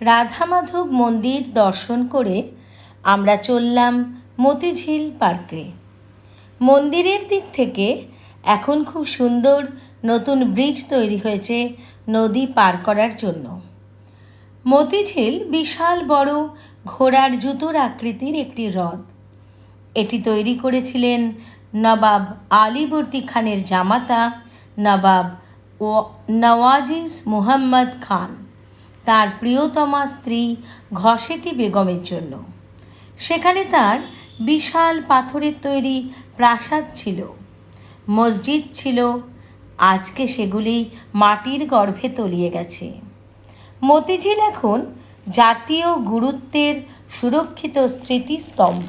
রাধা মাধব মন্দির দর্শন করে আমরা চললাম মতিঝিল পার্কে। মন্দিরের দিক থেকে এখন খুব সুন্দর নতুন ব্রিজ তৈরি হয়েছে নদী পার করার জন্য। মতিঝিল বিশাল বড় ঘোড়ার জুতোর আকৃতির একটি হ্রদ। এটি তৈরি করেছিলেন নবাব আলীবর্দী খানের জামাতা নবাব ও নওয়াজিস মুহাম্মদ খান। তার প্রিয়তমা স্ত্রী ঘসেটি বেগমের জন্য। সেখানে তার বিশাল পাথরের তৈরি প্রাসাদ ছিল। মসজিদ ছিল। আজকে সেগুলি মাটির গর্ভে তলিয়ে গেছে। মতিঝিল এখন জাতীয় গুরুত্বের সুরক্ষিত স্মৃতিস্তম্ভ।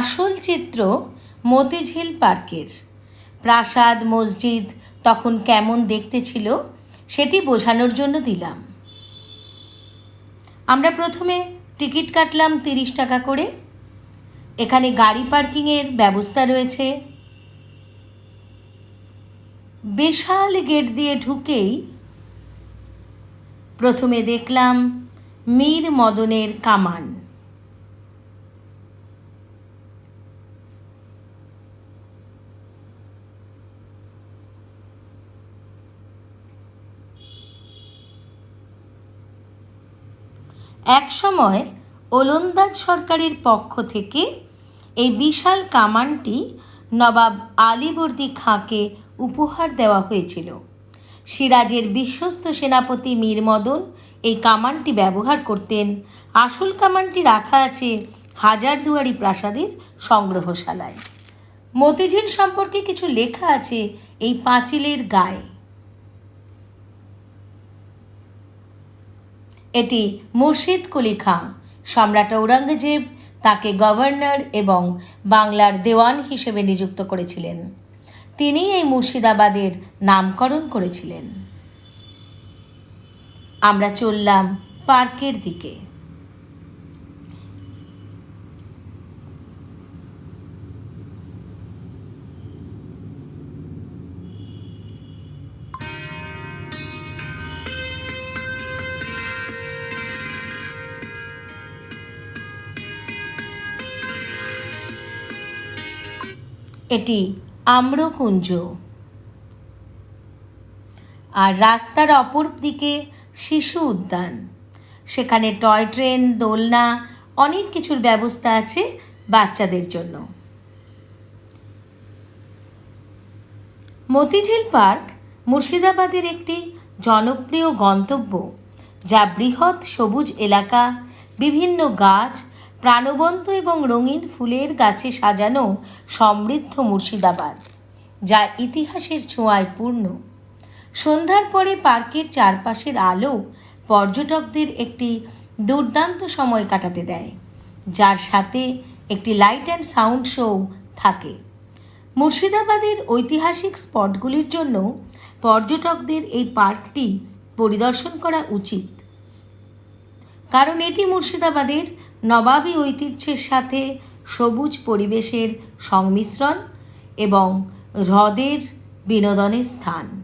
আসল চিত্র মতিঝিল পার্কের। প্রাসাদ, মসজিদ তখন কেমন দেখতে ছিল সেটি বোঝানোর জন্য দিলাম। আমরা প্রথমে টিকিট কাটলাম তিরিশ টাকা করে। এখানে গাড়ি পার্কিংয়ের ব্যবস্থা রয়েছে। বিশাল গেট দিয়ে ঢুকেই প্রথমে দেখলাম মীর মদনের কামান। একসময় ওলন্দাজ সরকারের পক্ষ থেকে এই বিশাল কামানটি নবাব আলীবর্দী খাঁকে উপহার দেওয়া হয়েছিল। সিরাজের বিশ্বস্ত সেনাপতি মীর মদন এই কামানটি ব্যবহার করতেন। আসল কামানটি রাখা আছে হাজারদুয়ারি প্রাসাদের সংগ্রহশালায়। মতিঝিল সম্পর্কে কিছু লেখা আছে এই পাঁচিলের গায়ে। এটি মুর্শিদ কুলি খাঁ। সম্রাট ঔরঙ্গজেব তাকে গভর্নর এবং বাংলার দেওয়ান হিসেবে নিযুক্ত করেছিলেন। তিনি এই মুর্শিদাবাদের নামকরণ করেছিলেন। আমরা চললাম পার্কের দিকে। এটি আম্রকুঞ্জ। আর রাস্তার অপর দিকে শিশু উদ্যান। সেখানে টয় ট্রেন, দোলনা, অনেক কিছুর ব্যবস্থা আছে বাচ্চাদের জন্য। মতিঝিল পার্ক মুর্শিদাবাদের একটি জনপ্রিয় গন্তব্য, যা বৃহৎ সবুজ এলাকা, বিভিন্ন গাছ প্রাণবন্ত এবং রঙিন ফুলের গাছে সাজানো সমৃদ্ধ মুর্শিদাবাদ, যা ইতিহাসের ছোঁয়ায় পূর্ণ। সন্ধ্যার পরে পার্কের চারপাশের আলো পর্যটকদের একটি দুর্দান্ত সময় কাটাতে দেয়, যার সাথে একটি লাইট অ্যান্ড সাউন্ড শো থাকে। মুর্শিদাবাদের ঐতিহাসিক স্পটগুলির জন্য পর্যটকদের এই পার্কটি পরিদর্শন করা উচিত, কারণ এটি মুর্শিদাবাদের নবাবী ঐতিহ্যের সাথে সবুজ পরিবেশের সংমিশ্রণ এবং হ্রদের বিনোদনের স্থান।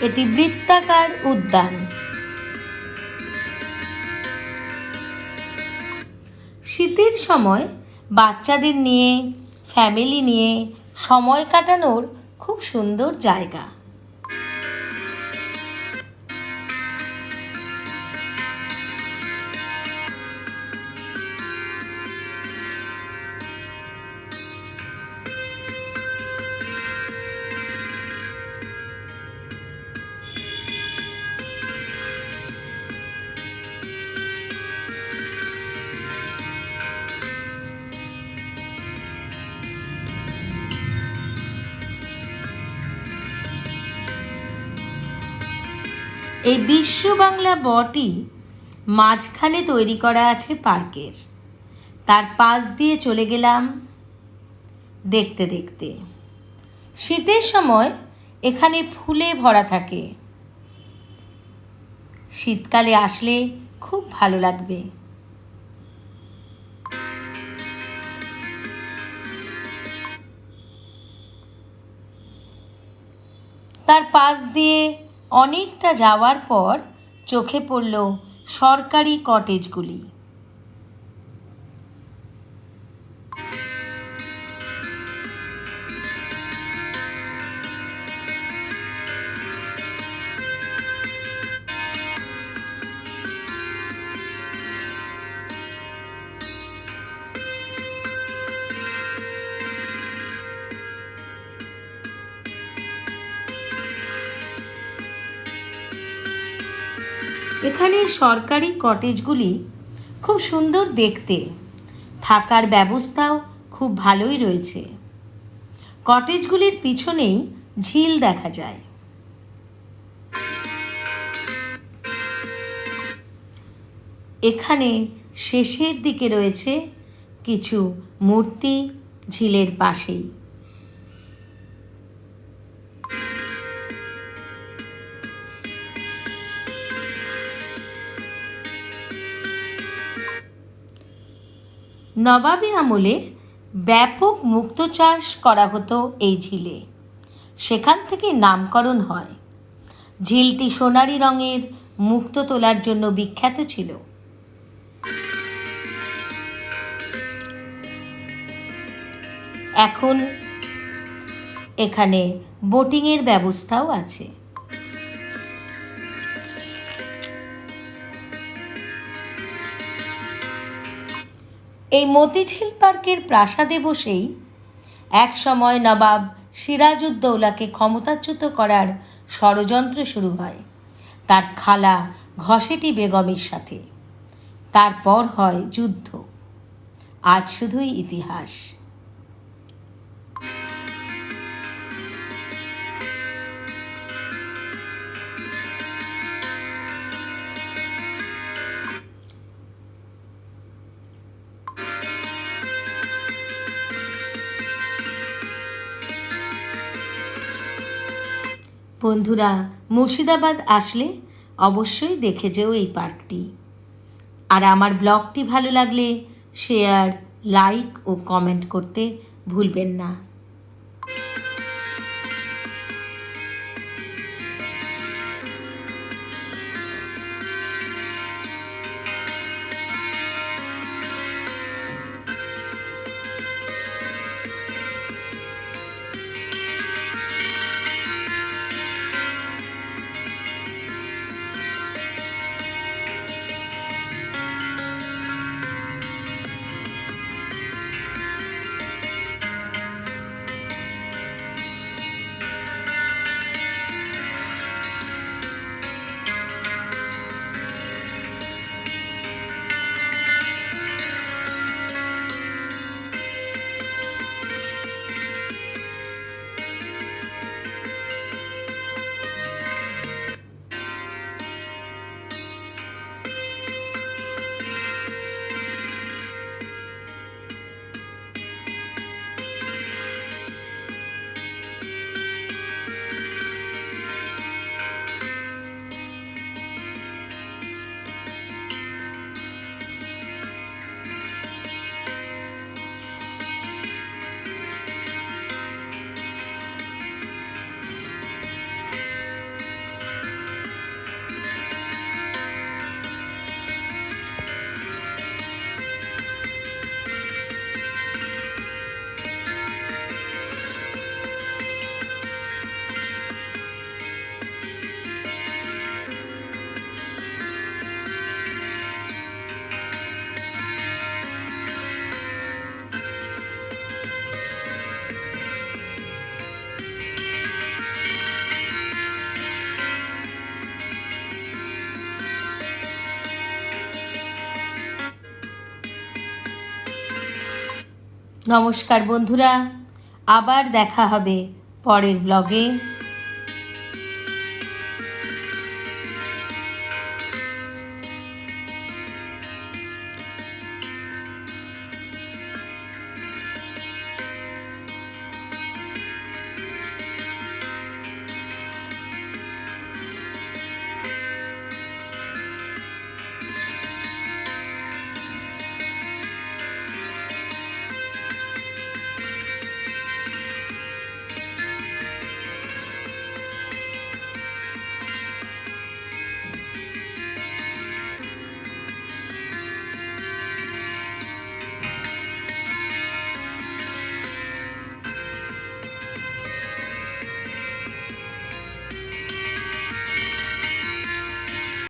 এটি বৃত্তাকার উদ্যান। শীতের সময় বাচ্চাদের নিয়ে ফ্যামিলি নিয়ে সময় কাটানোর খুব সুন্দর জায়গা। এই বিশ্ব বাংলা বটি মাঝখানে তৈরি করা আছে পার্কের। তার পাশ দিয়ে চলে গেলাম দেখতে দেখতে। শীতের সময় এখানে ফুলে ভরা থাকে। শীতকালে আসলে খুব ভালো লাগবে। তার পাশ দিয়ে অনেকটা যাওয়ার পর চোখে পড়ল সরকারি কটেজগুলি। এখানে সরকারি কটেজগুলি খুব সুন্দর দেখতে। থাকার ব্যবস্থাও খুব ভালোই রয়েছে। কটেজগুলির পিছনেই ঝিল দেখা যায়। এখানে শেষের দিকে রয়েছে কিছু মূর্তি ঝিলের পাশেই। নবাবী আমলে ব্যাপক মুক্ত চাষ করা হতো এই ঝিলে। সেখান থেকে নামকরণ হয়। ঝিলটি সোনালি রঙের, মুক্ত তোলার জন্য বিখ্যাত ছিল। এখন এখানে বোটিংয়ের ব্যবস্থাও আছে। এই মতিঝিল পার্কের প্রাসাদে বসেই এক সময় নবাব সিরাজউদ্দৌলাকে ক্ষমতাচ্যুত করার ষড়যন্ত্র শুরু হয় তার খালা ঘসেটি বেগমের সাথে। তারপর হয় যুদ্ধ। আজ শুধুই ইতিহাস। বন্ধুরা, মুর্শিদাবাদ আসলে অবশ্যই দেখে যেও এই পার্কটি। আর আমার ব্লগটি ভালো লাগলে শেয়ার লাইক ও কমেন্ট করতে ভুলবেন না। নমস্কার বন্ধুরা আবার দেখা হবে পরের ব্লগে